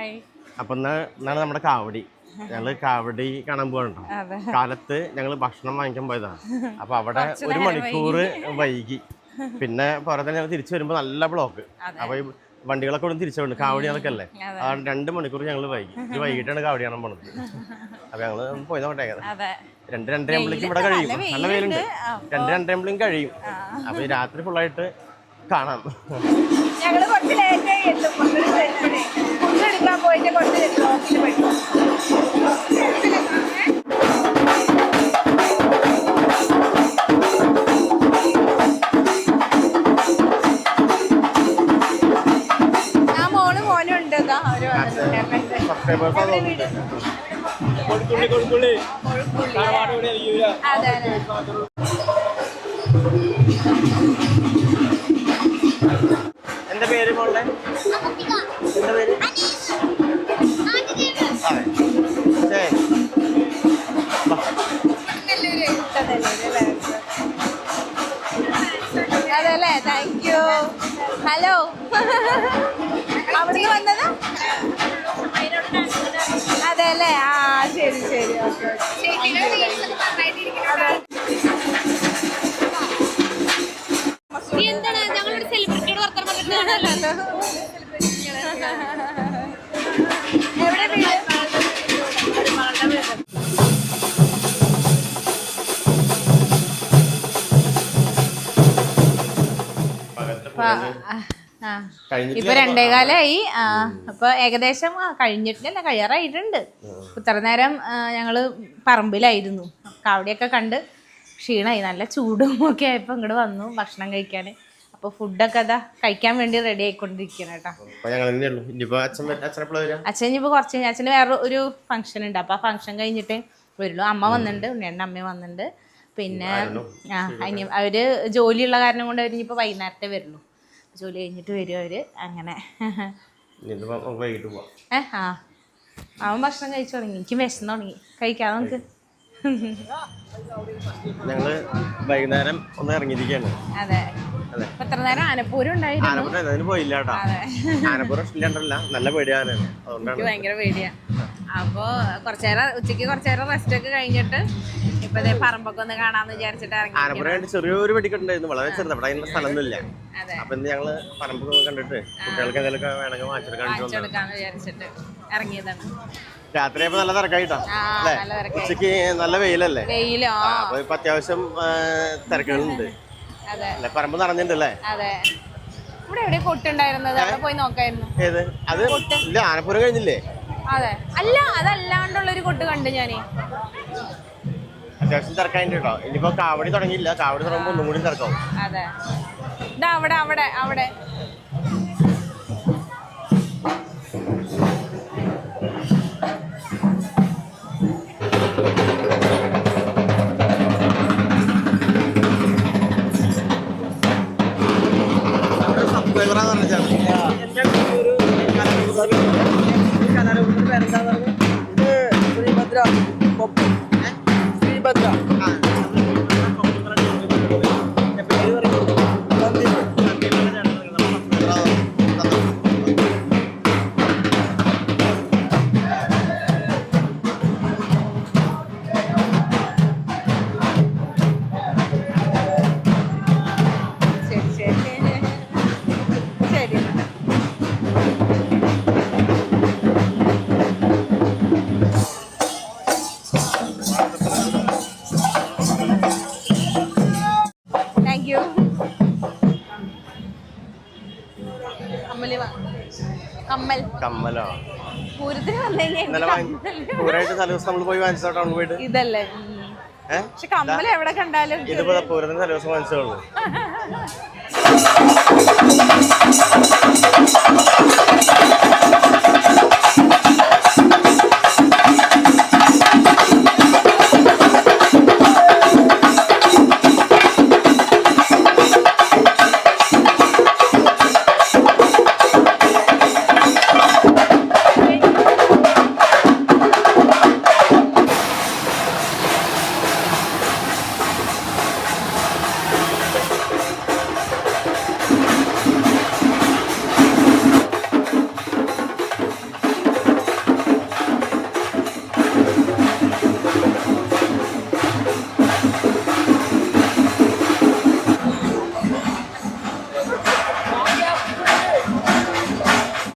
Hi അപ്പൊ എന്നാണ് ഇന്നാണ് നമ്മുടെ കാവടി. ഞങ്ങൾ കാവടി കാണാൻ പോകണ്ടോ കാലത്ത് ഞങ്ങൾ ഭക്ഷണം വാങ്ങിക്കാൻ പോയതാണ് അപ്പൊ അവിടെ ഒരു മണിക്കൂർ വൈകി. പിന്നെ പോരാ തന്നെ ഞങ്ങൾ തിരിച്ചു വരുമ്പോൾ നല്ല ബ്ലോക്ക്. അപ്പൊ ഈ വണ്ടികളൊക്കെ ഇവിടെ തിരിച്ചു കൊണ്ട് കാവടികളൊക്കെ അല്ലേ ആ രണ്ട് മണിക്കൂർ ഞങ്ങൾ വൈകി. ഇത് വൈകിട്ടാണ് കാവടി കാണാൻ പോണത്. അപ്പൊ ഞങ്ങൾ പോയി അതെ. രണ്ട് രണ്ടര ആകുമ്പോഴേക്കും ഇവിടെ കഴിയും. നല്ല വെയിലുണ്ട്. രണ്ട് രണ്ടര ആകുമ്പോഴേക്കും കഴിയും. അപ്പൊ രാത്രി ഫുള്ളായിട്ട് കാണാം. ഞങ്ങൾ കുറച്ച് ലേറ്റ് എത്തും. സബ്സ്ക്രൈബേഴ്സ്. അതെ എന്താ പേര് മോളുടെ എന്താ പേര്. അതല്ലേ താങ്ക് യു ഹലോ അവിടുന്ന് വന്നതാ അതെല്ലേ? ആ ശരി ശരി. ഓക്കെ എന്താണ്? ഞങ്ങളൊരു സെലിബ്രിറ്റിയോട് വർത്തമാനം എവിടെ വീട്? ആ. ഇപ്പൊ രണ്ടേകാലായി. അപ്പൊ ഏകദേശം കഴിഞ്ഞിട്ടില്ല കഴിയാറായിട്ടുണ്ട് ഇത്ര നേരം ഞങ്ങൾ പറമ്പിലായിരുന്നു. കാവടിയൊക്കെ കണ്ട് ക്ഷീണായി. നല്ല ചൂടും ഒക്കെ ആയപ്പോ ഇങ്ങോട്ട് വന്നു ഭക്ഷണം കഴിക്കാന്. അപ്പൊ ഫുഡൊക്കെ അതാ കഴിക്കാൻ വേണ്ടി റെഡി ആയിക്കൊണ്ടിരിക്കണം കേട്ടോ. അച്ഛൻ ഇനിയിപ്പോ കുറച്ച് അച്ഛന് വേറെ ഒരു ഫംഗ്ഷൻ ഉണ്ട്. അപ്പൊ ആ ഫംഗ്ഷൻ കഴിഞ്ഞിട്ട് വരുള്ളൂ. അമ്മ വന്നിട്ടുണ്ട് ഉണ്ണിയണ്ണ അമ്മ വന്നിട്ടുണ്ട്. പിന്നെ ആ അവർ ജോലിയുള്ള കാരണം കൊണ്ട് അവർ ഇനിയിപ്പോ വൈകുന്നേരത്തെ വരുള്ളൂ. ജോലി കഴിഞ്ഞിട്ട് വരും അവർ. അങ്ങനെ. ഏ ആ. അവൻ ഭക്ഷണം കഴിച്ചു തുടങ്ങി. എനിക്ക് വിശന്ന് തുടങ്ങി. കഴിക്കാം നമുക്ക്? ഞങ്ങൾ വൈകുന്നേരം ഒന്ന് ഇറങ്ങിയിരിക്കുകയാണ്. അതെ. ഇത്ര നേരം ആനപ്പൂരം ഉണ്ടായിരുന്നു? പോയില്ല നല്ല പേടിയാണ്. അതുകൊണ്ടാണ്. ഭയങ്കര പേടിയാ. അപ്പൊ കുറച്ചേരം ഉച്ചയ്ക്ക് കുറച്ചേരം റെസ്റ്റ് ഒക്കെ കഴിഞ്ഞിട്ട് ഇപ്പൊ പറമ്പൊക്കെ ഒന്ന് കാണാന്ന് വിചാരിച്ചിട്ട് ആയിട്ട് ചെറിയൊരു വെടിക്കെട്ടുണ്ടായിരുന്നു. വളരെ ചെറുത്. അവിടെ അതിനുള്ള സ്ഥലമൊന്നുമില്ല. അപ്പൊ ഞങ്ങൾ പറമ്പൊക്കെ കണ്ടിട്ട് കുട്ടികൾക്ക് എന്തെങ്കിലും വേണമെങ്കിൽ. എടുക്കാന്ന് വിചാരിച്ചിട്ട് ഇറങ്ങിയതാണ്. രാത്രി ആയപ്പോ നല്ല തിരക്കായിട്ടോ? അല്ലേ? ഉച്ചയ്ക്ക് നല്ല വെയിലല്ലേ? വെയിലോ? അപ്പൊ ഇപ്പൊ അത്യാവശ്യം തിരക്കുകളുണ്ട്. പറമ്പ് നിറഞ്ഞിട്ടുണ്ട് അതെ. ഇവിടെ എവിടെ കൊട്ടുണ്ടായിരുന്നത് അവിടെ പോയി നോക്കായിരുന്നു. ഏത്? അത് ഇല്ല ആനപ്പുരം കഴിഞ്ഞില്ലേ? അതെ. അല്ല അതല്ലാണ്ടുള്ള ഒരു കൊട്ട് കണ്ടു ഞാൻ. അത്യാവശ്യം തിരക്കായിട്ട് കേട്ടോ. ഇനിയിപ്പോ കാവടി തുടങ്ങിയില്ല. കാവടി തുടങ്ങുമ്പോ ഒന്നും കൂടി തിരക്കാവും. അതെ. ഇതാ അവിടെ അവിടെ അവിടെ. സബ്സ്ക്രൈബറാന്ന് പറഞ്ഞാൽ കമ്മലോ? പൂരത്തിന് വന്നു കഴിഞ്ഞാൽ തലേദിവസം നമ്മൾ പോയി വാങ്ങിച്ചോ ടൗണിൽ പോയിട്ട്. ഇതല്ലേ. പക്ഷെ കമ്മൽ എവിടെ കണ്ടാലും ഇതിപ്പോ പൂരത്തിന് തലേദിവസം വാങ്ങിച്ചോളൂ